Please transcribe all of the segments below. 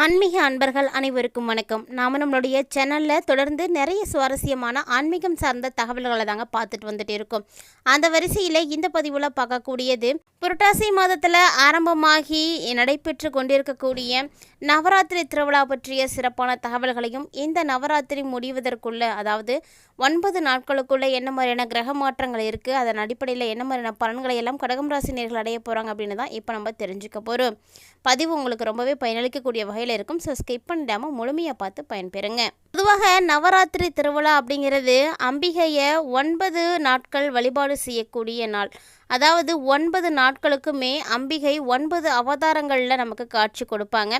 ஆன்மீக அன்பர்கள் அனைவருக்கும் வணக்கம். நாம் நம்மளுடைய சேனலில் தொடர்ந்து நிறைய சுவாரஸ்யமான ஆன்மீகம் சார்ந்த தகவல்களை தாங்க பார்த்துட்டு வந்துட்டு இருக்கோம். அந்த வரிசையில் இந்த பதிவில் பார்க்கக்கூடியது புரட்டாசி மாதத்தில் ஆரம்பமாகி நடைபெற்று கொண்டிருக்கக்கூடிய நவராத்திரி திருவிழா பற்றிய சிறப்பான தகவல்களையும் இந்த நவராத்திரி முடிவதற்குள்ளே அதாவது ஒன்பது நாட்களுக்குள்ளே என்ன மாதிரியான கிரக மாற்றங்கள் இருக்குது அதன் அடிப்படையில் என்ன மாதிரியான பலன்களை எல்லாம் கடகம் ராசினியர்கள் அடைய போகிறாங்க அப்படின்னு தான் இப்போ நம்ம தெரிஞ்சுக்க போகிறோம் பதிவு உங்களுக்கு ரொம்பவே பயனளிக்கக்கூடிய வகையில் இருக்கும். ஸோ ஸ்கிப் பண்ணிடாமல் முழுமையாக பார்த்து பயன்பெறுங்க. பொதுவாக நவராத்திரி திருவிழா அப்படிங்கிறது அம்பிகையை ஒன்பது நாட்கள் வழிபாடு செய்யக்கூடிய நாள். அதாவது ஒன்பது நாட்களுக்குமே அம்பிகை ஒன்பது அவதாரங்களில் நமக்கு காட்சி கொடுப்பாங்க.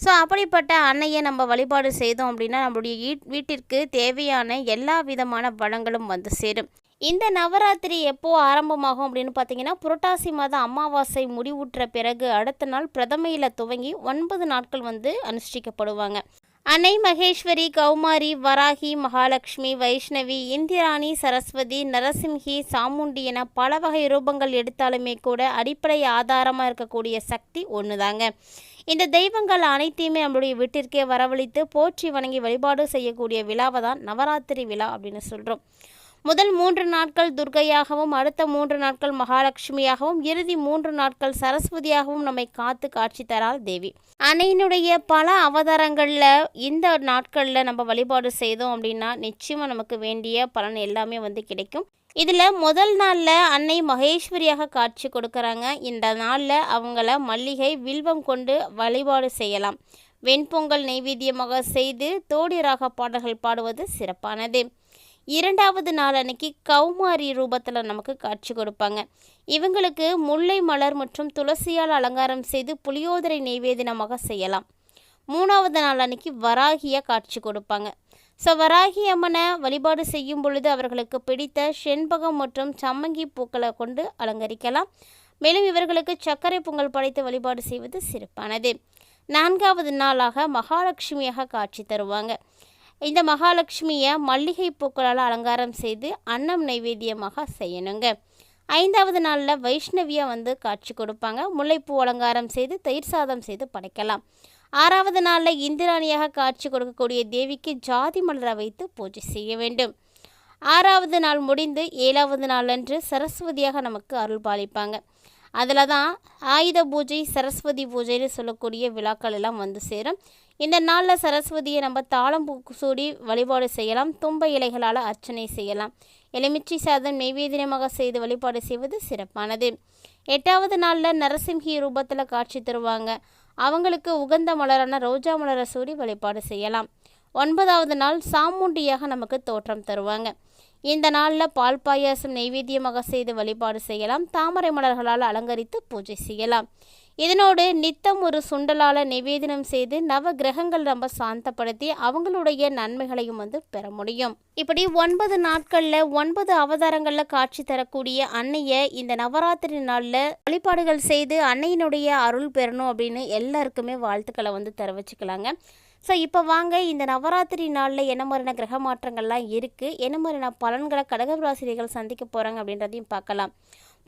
ஸோ அப்படிப்பட்ட அன்னையை நம்ம வழிபாடு செய்தோம் அப்படின்னா நம்மளுடைய வீட்டிற்கு தேவையான எல்லா விதமான வளங்களும் வந்து சேரும். இந்த நவராத்திரி எப்போது ஆரம்பமாகும் அப்படின்னு பார்த்தீங்கன்னா புரட்டாசி மாதம் அமாவாசை முடிவுற்ற பிறகு அடுத்த நாள் பிரதமையில் துவங்கி ஒன்பது நாட்கள் வந்து அனுஷ்டிக்கப்படுவாங்க. அன்னை மகேஸ்வரி கௌமாரி வராகி மகாலட்சுமி வைஷ்ணவி இந்திராணி சரஸ்வதி நரசிம்ஹி சாமுண்டி என பல வகை ரூபங்கள் எடுத்தாலுமே கூட அடிப்படை ஆதாரமாக இருக்கக்கூடிய சக்தி ஒன்று தாங்க இந்த தெய்வங்கள் அனைத்தையுமே நம்மளுடைய வீட்டிற்கே வரவழைத்து போற்றி வணங்கி வழிபாடு செய்யக்கூடிய விழாவை தான் நவராத்திரி விழா அப்படின்னு சொல்கிறோம் முதல் மூன்று நாட்கள் துர்கையாகவும் அடுத்த மூன்று நாட்கள் மகாலட்சுமியாகவும் இறுதி மூன்று நாட்கள் சரஸ்வதியாகவும் நம்மை காத்து காட்சி தராள் தேவி. அன்னையினுடைய பல அவதாரங்களில் இந்த நாட்களில் நம்ம வழிபாடு செய்தோம் அப்படின்னா நிச்சயமாக நமக்கு வேண்டிய பலன் எல்லாமே வந்து கிடைக்கும். இதில் முதல் நாளில் அன்னை மகேஸ்வரியாக காட்சி கொடுக்குறாங்க. இந்த நாளில் அவங்கள மல்லிகை வில்வம் கொண்டு வழிபாடு செய்யலாம். வெண்பொங்கல் நைவேத்தியமாக செய்து தோடி ராக பாடல்கள் பாடுவது சிறப்பானது. இரண்டாவது நாள் அன்னைக்கு கௌமாரி ரூபத்தில் நமக்கு காட்சி கொடுப்பாங்க. இவங்களுக்கு முல்லை மலர் மற்றும் துளசியால் அலங்காரம் செய்து புளியோதரை நெய்வேதனமாக செய்யலாம். மூணாவது நாள் அன்னைக்கு வராகியாக காட்சி கொடுப்பாங்க. ஸோ வராகி அம்மனை வழிபாடு செய்யும் பொழுது அவர்களுக்கு பிடித்த செண்பகம் மற்றும் சம்மங்கி பூக்களை கொண்டு அலங்கரிக்கலாம். மேலும் இவர்களுக்கு சர்க்கரை பொங்கல் படைத்து வழிபாடு செய்வது சிறப்பானது. நான்காவது நாளாக மகாலட்சுமியாக காட்சி தருவாங்க. இந்த மகாலட்சுமியை மல்லிகை பூக்களால் அலங்காரம் செய்து அன்னம் நைவேத்தியமாக செய்யணுங்க. ஐந்தாவது நாளில் வைஷ்ணவியாக வந்து காட்சி கொடுப்பாங்க. முல்லைப்பூ அலங்காரம் செய்து தயிர் சாதம் செய்து படைக்கலாம். ஆறாவது நாளில் இந்திராணியாக காட்சி கொடுக்கக்கூடிய தேவிக்கு ஜாதி மலரை வைத்து பூஜை செய்ய வேண்டும். ஆறாவது நாள் முடிந்து ஏழாவது நாளன்று சரஸ்வதியாக நமக்கு அருள் பாலிப்பாங்க. அதில் தான் ஆயுத பூஜை சரஸ்வதி பூஜைன்னு சொல்லக்கூடிய விழாக்கள் எல்லாம் வந்து சேரும். இந்த நாளில் சரஸ்வதியை நம்ம தாளம் பூ- சூடி வழிபாடு செய்யலாம். தும்ப இலைகளால் அர்ச்சனை செய்யலாம். எலுமிச்சை சாதம் நெய்வேதியமாக செய்து வழிபாடு செய்வது சிறப்பானது. எட்டாவது நாளில் நரசிம்ஹி ரூபத்தில் காட்சி தருவாங்க. அவங்களுக்கு உகந்த மலரான ரோஜா மலரை சூடி வழிபாடு செய்யலாம். ஒன்பதாவது நாள் சாமுண்டியாக நமக்கு தோற்றம் தருவாங்க. இந்த நாளில் பால் பாயாசம் நெய்வேத்தியமாக செய்து வழிபாடு செய்யலாம். தாமரை மலர்களால் அலங்கரித்து பூஜை செய்யலாம். இதனோடு நித்தம் ஒரு சுண்டலால் நிவேதனம் செய்து நவ கிரகங்கள் நம்ம சாந்தப்படுத்தி அவங்களுடைய நன்மைகளையும் வந்து பெற முடியும். இப்படி ஒன்பது நாட்களில் ஒன்பது அவதாரங்களில் காட்சி தரக்கூடிய அன்னையை இந்த நவராத்திரி நாளில் வழிபாடுகள் செய்து அன்னையினுடைய அருள் பெறணும் அப்படின்னு எல்லாருக்குமே வாழ்த்துக்களை வந்து தெரிவிச்சுக்கலாங்க ஸோ இப்போ வாங்க இந்த நவராத்திரி நாளில் என்ன மாதிரியான கிரக மாற்றங்கள்லாம் இருக்குது என்ன மாதிரியான பலன்களை கடகராசிரியர்கள் சந்திக்க போகிறாங்க அப்படின்றதையும் பார்க்கலாம்.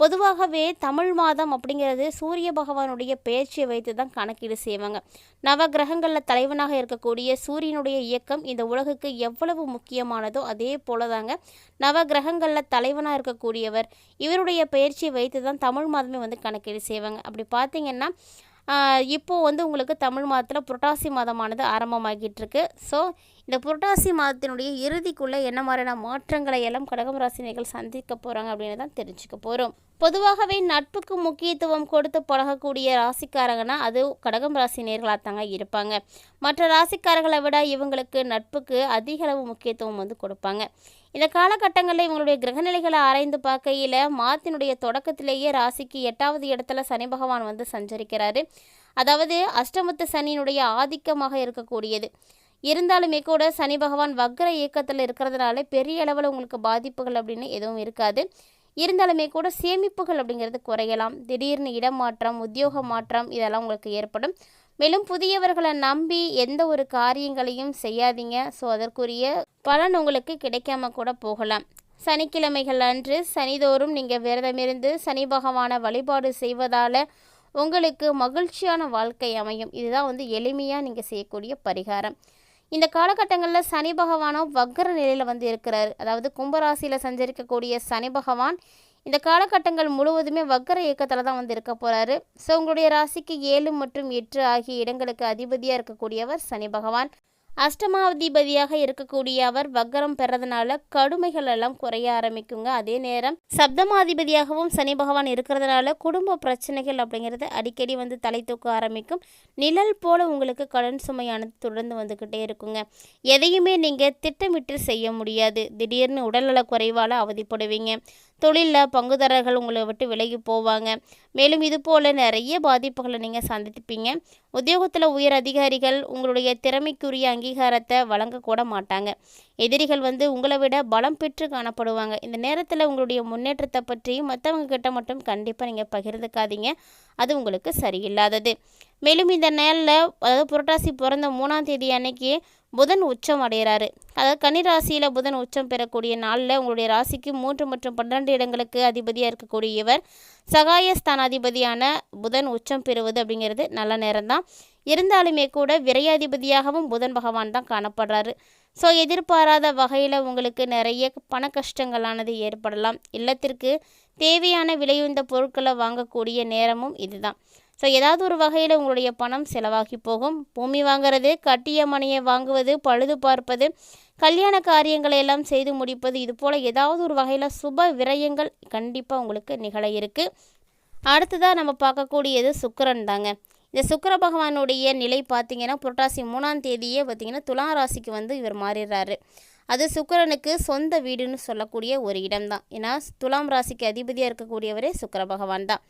பொதுவாகவே தமிழ் மாதம் அப்படிங்கிறது சூரிய பகவானுடைய பெயர்ச்சியை வைத்து தான் கணக்கீடு செய்வாங்க. நவ கிரகங்களில் தலைவனாக இருக்கக்கூடிய சூரியனுடைய இயக்கம் இந்த உலகுக்கு எவ்வளவு முக்கியமானதோ அதே போல தாங்க நவ கிரகங்களில் தலைவனாக இருக்கக்கூடியவர் இவருடைய பெயர்ச்சியை வைத்து தான் தமிழ் மாதமே வந்து கணக்கீடு செய்வாங்க. அப்படி பார்த்தீங்கன்னா இப்போது வந்து உங்களுக்கு தமிழ் மாதத்தில் புரட்டாசி மாதமானது ஆரம்பமாகிட்டு இருக்கு ஸோ இந்த புரட்டாசி மாதத்தினுடைய இறுதிக்குள்ளே என்ன மாதிரியான மாற்றங்களை எல்லாம் கடகம் ராசினிகள் சந்திக்க போகிறாங்க அப்படின்னு தான் தெரிஞ்சுக்க போகிறோம் பொதுவாகவே நட்புக்கு முக்கியத்துவம் கொடுத்து பழகக்கூடிய ராசிக்காரங்கன்னா அது கடகம் ராசி நேர்களாக தாங்க இருப்பாங்க. மற்ற ராசிக்காரர்களை விட இவங்களுக்கு நட்புக்கு அதிக அளவு முக்கியத்துவம் வந்து கொடுப்பாங்க. இந்த காலகட்டங்களில் இவங்களுடைய கிரகநிலைகளை ஆராய்ந்து பார்க்கையில் மாதத்தினுடைய தொடக்கத்திலேயே ராசிக்கு எட்டாவது இடத்துல சனி பகவான் வந்து சஞ்சரிக்கிறாரு. அதாவது அஷ்டமத்து சனியினுடைய ஆதிக்கமாக இருக்கக்கூடியது. இருந்தாலுமே கூட சனி பகவான் வக்ர இயக்கத்தில் இருக்கிறதுனால பெரிய அளவில் உங்களுக்கு பாதிப்புகள் அப்படின்னு எதுவும் இருக்காது. இருந்தாலுமே கூட சேமிப்புகள் அப்படிங்கிறது குறையலாம். திடீர்னு இடமாற்றம் உத்தியோக மாற்றம் இதெல்லாம் உங்களுக்கு ஏற்படும். மேலும் புதியவர்களை நம்பி எந்த ஒரு காரியங்களையும் செய்யாதீங்க. ஸோ அதற்குரிய பலன் உங்களுக்கு கிடைக்காம கூட போகலாம். சனிக்கிழமைகள் அன்று சனிதோறும் நீங்கள் விரதமிருந்து சனி பகவானை வழிபாடு செய்வதால் உங்களுக்கு மகிழ்ச்சியான வாழ்க்கை அமையும். இதுதான் வந்து எளிமையாக நீங்கள் செய்யக்கூடிய பரிகாரம். இந்த காலகட்டங்களில் சனி பகவானும் வக்கர நிலையில் வந்து இருக்கிறார். அதாவது கும்பராசியில் சஞ்சரிக்கக்கூடிய சனி பகவான் இந்த காலகட்டங்கள் முழுவதுமே வக்கர இயக்கத்தில் தான் வந்து இருக்க போகிறாரு ஸோ உங்களுடைய ராசிக்கு ஏழு மற்றும் எட்டு ஆகிய இடங்களுக்கு அதிபதியாக இருக்கக்கூடியவர் சனி பகவான். அஷ்டமாதிபதியாக இருக்கக்கூடிய அவர் வக்கரம் பெறதுனால கடுமைகள் எல்லாம் குறைய ஆரம்பிக்குங்க. அதே நேரம் சப்தமாதிபதியாகவும் சனி பகவான் இருக்கிறதுனால குடும்ப பிரச்சனைகள் அப்படிங்கிறது அடிக்கடி வந்து தலை தூக்க ஆரம்பிக்கும். நிழல் போல உங்களுக்கு கடன் சுமையானது தொடர்ந்து வந்துக்கிட்டே இருக்குங்க. எதையுமே நீங்கள் திட்டமிட்டு செய்ய முடியாது. திடீர்னு உடல்நல குறைவால் அவதிப்படுவீங்க. தொழிலில் பங்குதாரர்கள் உங்களை விட்டு விலகி போவாங்க. மேலும் இது போல் நிறைய பாதிப்புகளை நீங்கள் சந்திப்பீங்க. உத்தியோகத்தில் உயர் அதிகாரிகள் உங்களுடைய திறமைக்குரிய அங்கீகாரத்தை வழங்கக்கூட மாட்டாங்க. எதிரிகள் வந்து உங்களை விட பலம் பெற்று காணப்படுவாங்க. இந்த நேரத்தில் உங்களுடைய முன்னேற்றத்தை பற்றியும் மற்றவங்க கிட்ட மட்டும் கண்டிப்பாக நீங்கள் பகிர்ந்துக்காதீங்க. அது உங்களுக்கு சரியில்லாதது. மேலும் இந்த நேரில் அதாவது புரட்டாசி பிறந்த மூணாம் தேதி அன்னைக்கு புதன் உச்சம் அடைகிறாரு. அதாவது கனி ராசியில் புதன் உச்சம் பெறக்கூடிய நாளில் உங்களுடைய ராசிக்கு மூன்று மற்றும் பன்னெண்டு இடங்களுக்கு அதிபதியாக இருக்கக்கூடிய இவர் சகாயஸ்தானாதிபதியான புதன் உச்சம் பெறுவது அப்படிங்கிறது நல்ல நேரம்தான். இருந்தாலுமே கூட விரையாதிபதியாகவும் புதன் பகவான் தான் காணப்படுறாரு. ஸோ எதிர்பாராத வகையில் உங்களுக்கு நிறைய பண கஷ்டங்களானது ஏற்படலாம். இல்லத்திற்கு தேவையான விலையுந்த பொருட்களை வாங்கக்கூடிய நேரமும் இதுதான். ஸோ ஏதாவது ஒரு வகையில் உங்களுடைய பணம் செலவாகி போகும். பூமி வாங்குறது கட்டிய மனையை வாங்குவது பழுது பார்ப்பது கல்யாண காரியங்களை எல்லாம் செய்து முடிப்பது இது போல் ஏதாவது ஒரு வகையில் சுப விரயங்கள் கண்டிப்பாக உங்களுக்கு நிகழ இருக்குது அடுத்ததாக நம்ம பார்க்கக்கூடியது சுக்கரன் தாங்க. இந்த சுக்கர பகவானுடைய நிலை பார்த்தீங்கன்னா புரட்டாசி மூணாம் தேதியே பார்த்தீங்கன்னா துலா ராசிக்கு வந்து இவர் மாறிடுறாரு. அது சுக்கிரனுக்கு சொந்த வீடுன்னு சொல்லக்கூடிய ஒரு இடம்தான். ஏன்னா துலாம் ராசிக்கு அதிபதியாக இருக்கக்கூடியவரே சுக்கர பகவான் தான்.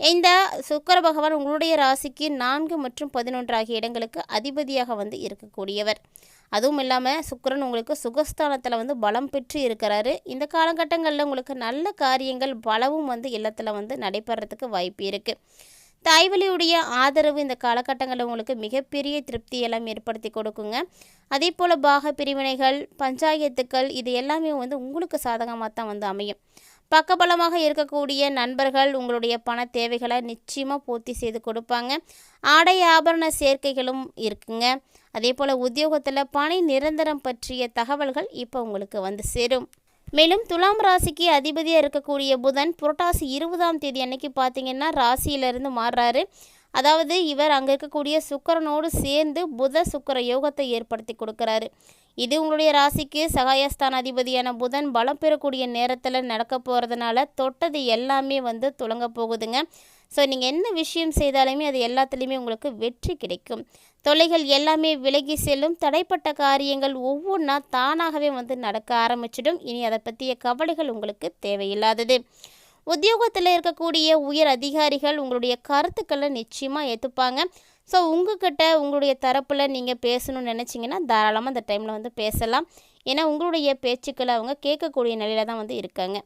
இந்த சுக்கர பகவான் உங்களுடைய ராசிக்கு நான்கு மற்றும் பதினொன்று ஆகிய இடங்களுக்கு அதிபதியாக வந்து இருக்கக்கூடியவர். அதுவும் இல்லாமல் சுக்கரன் உங்களுக்கு சுகஸ்தானத்தில் வந்து பலம் பெற்று இருக்கிறாரு. இந்த காலகட்டங்களில் உங்களுக்கு நல்ல காரியங்கள் பலவும் வந்து இல்லத்தில் வந்து நடைபெறத்துக்கு வாய்ப்பு இருக்குது தாய்வழியுடைய ஆதரவு இந்த காலகட்டங்களில் உங்களுக்கு மிகப்பெரிய திருப்தி எல்லாம் ஏற்படுத்தி கொடுக்குங்க. அதே போல் பாக பிரிவினைகள் பஞ்சாயத்துக்கள் இது எல்லாமே வந்து உங்களுக்கு சாதகமாக தான் வந்து அமையும். பக்கபலமாக இருக்கக்கூடிய நண்பர்கள் உங்களுடைய பண தேவைகளை நிச்சயமாக பூர்த்தி செய்து கொடுப்பாங்க. ஆடை ஆபரண சேர்க்கைகளும் இருக்குங்க. அதே போல் உத்தியோகத்தில் பணி நிரந்தரம் பற்றிய தகவல்கள் இப்போ உங்களுக்கு வந்து சேரும். மேலும் துலாம் ராசிக்கு அதிபதியாக இருக்கக்கூடிய புதன் புரட்டாசி இருபதாம் தேதி அன்னைக்கு பார்த்தீங்கன்னா ராசியிலிருந்து மாறுறாரு. அதாவது இவர் அங்கே இருக்கக்கூடிய சுக்கரனோடு சேர்ந்து புத சுக்கர யோகத்தை ஏற்படுத்தி கொடுக்குறாரு. இது உங்களுடைய ராசிக்கு சகாயஸ்தான அதிபதியான புதன் பலம் பெறக்கூடிய நேரத்தில் நடக்க போகிறதுனால தொட்டது எல்லாமே வந்து துளங்க போகுதுங்க. ஸோ நீங்கள் என்ன விஷயம் செய்தாலுமே அது எல்லாத்துலேயுமே உங்களுக்கு வெற்றி கிடைக்கும். தொல்லைகள் எல்லாமே விலகி செல்லும். தடைப்பட்ட காரியங்கள் ஒவ்வொன்றா தானாகவே வந்து நடக்க ஆரம்பிச்சிடும். இனி அதை பற்றிய கவலைகள் உங்களுக்கு தேவையில்லாதது. உத்தியோகத்தில் இருக்கக்கூடிய உயர் அதிகாரிகள் உங்களுடைய கருத்துக்களை நிச்சயமாக ஏற்றுப்பாங்க ஸோ உங்ககிட்ட உங்களுடைய தரப்பில் நீங்கள் பேசணும்னு நினச்சிங்கன்னா தாராளமாக அந்த டைமில் வந்து பேசலாம். ஏன்னா உங்களுடைய பேச்சுக்களை அவங்க கேட்கக்கூடிய நிலையில தான் வந்து இருக்காங்க.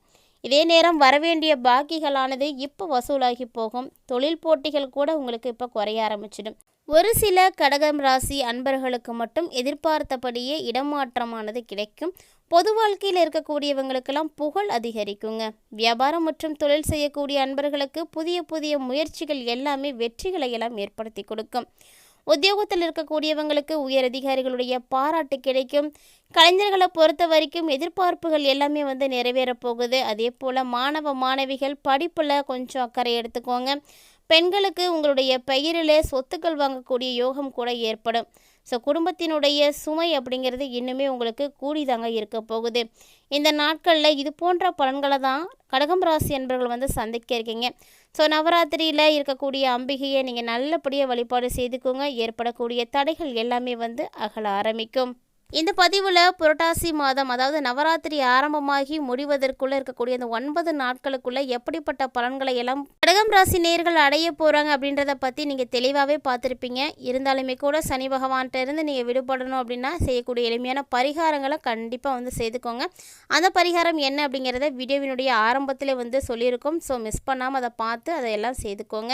இதே நேரம் வரவேண்டிய பாக்கிகளானது இப்போ வசூலாகி போகும். தொழில் போட்டிகள் கூட உங்களுக்கு இப்போ குறைய ஆரம்பிச்சிடும். ஒரு சில கடகம் ராசி அன்பர்களுக்கு மட்டும் எதிர்பார்த்தபடியே இடமாற்றமானது கிடைக்கும். பொது வாழ்க்கையில் இருக்கக்கூடியவங்களுக்கெல்லாம் புகழ் அதிகரிக்குங்க. வியாபாரம் மற்றும் தொழில் செய்யக்கூடிய அன்பர்களுக்கு புதிய புதிய முயற்சிகள் எல்லாமே வெற்றிகளை எல்லாம் ஏற்படுத்தி கொடுக்கும். உத்தியோகத்தில் இருக்கக்கூடியவங்களுக்கு உயர் அதிகாரிகளுடைய பாராட்டு கிடைக்கும். கலைஞர்களை பொறுத்த வரைக்கும் எதிர்பார்ப்புகள் எல்லாமே வந்து நிறைவேறப் போகுது. அதே போல் மாணவ மாணவிகள் படிப்பில் கொஞ்சம் அக்கறை எடுத்துக்கோங்க. பெண்களுக்கு உங்களுடைய பெயரில் சொத்துக்கள் வாங்கக்கூடிய யோகம் கூட ஏற்படும். ஸோ குடும்பத்தினுடைய சுமை அப்படிங்கிறது இன்னுமே உங்களுக்கு கூடிதாங்க இருக்க போகுது. இந்த நாட்களில் இது போன்ற பலன்களை தான் கடகம் ராசி என்பவர்கள் வந்து சந்திக்க இருக்கீங்க. ஸோ நவராத்திரியில் இருக்கக்கூடிய அம்பிகையை நீங்கள் நல்லபடியாக வழிபாடு செய்துக்கோங்க. ஏற்படக்கூடிய தடைகள் எல்லாமே வந்து அகல ஆரம்பிக்கும். இந்த பதிவில் புரட்டாசி மாதம் அதாவது நவராத்திரி ஆரம்பமாகி முடிவதற்குள்ளே இருக்கக்கூடிய அந்த ஒன்பது நாட்களுக்குள்ள எப்படிப்பட்ட பலன்களை எல்லாம் கடகம் ராசி நேர்கள் அடைய போகிறாங்க அப்படின்றத பற்றி நீங்கள் தெளிவாகவே பார்த்துருப்பீங்க. இருந்தாலுமே கூட சனி பகவான்கிட்ட இருந்து நீங்கள் விடுபடணும் அப்படின்னா செய்யக்கூடிய எளிமையான பரிகாரங்களை கண்டிப்பாக வந்து செய்துக்கோங்க. அந்த பரிகாரம் என்ன அப்படிங்கிறத வீடியோவினுடைய ஆரம்பத்தில் வந்து சொல்லியிருக்கோம். ஸோ மிஸ் பண்ணாமல் அதை பார்த்து அதையெல்லாம் செய்துக்கோங்க.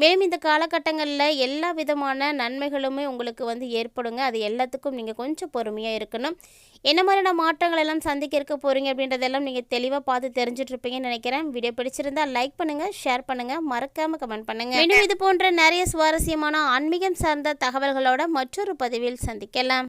மேலும் இந்த காலகட்டங்களில் எல்லா விதமான நன்மைகளுமே உங்களுக்கு வந்து ஏற்படுங்க. அது எல்லாத்துக்கும் நீங்கள் கொஞ்சம் பொறுமையாக இருக்கணும். என்ன மாதிரியான மாற்றங்கள் எல்லாம் சந்திக்க இருக்க போகிறீங்க அப்படின்றதெல்லாம் நீங்கள் தெளிவாக பார்த்து தெரிஞ்சிட்ருப்பீங்கன்னு நினைக்கிறேன். வீடியோ பிடிச்சிருந்தா லைக் பண்ணுங்கள் ஷேர் பண்ணுங்கள் மறக்காமல் கமெண்ட் பண்ணுங்கள் மேலும் இது போன்ற நிறைய சுவாரஸ்யமான ஆன்மீகம் சார்ந்த தகவல்களோட மற்றொரு பதிவில் சந்திக்கலாம்.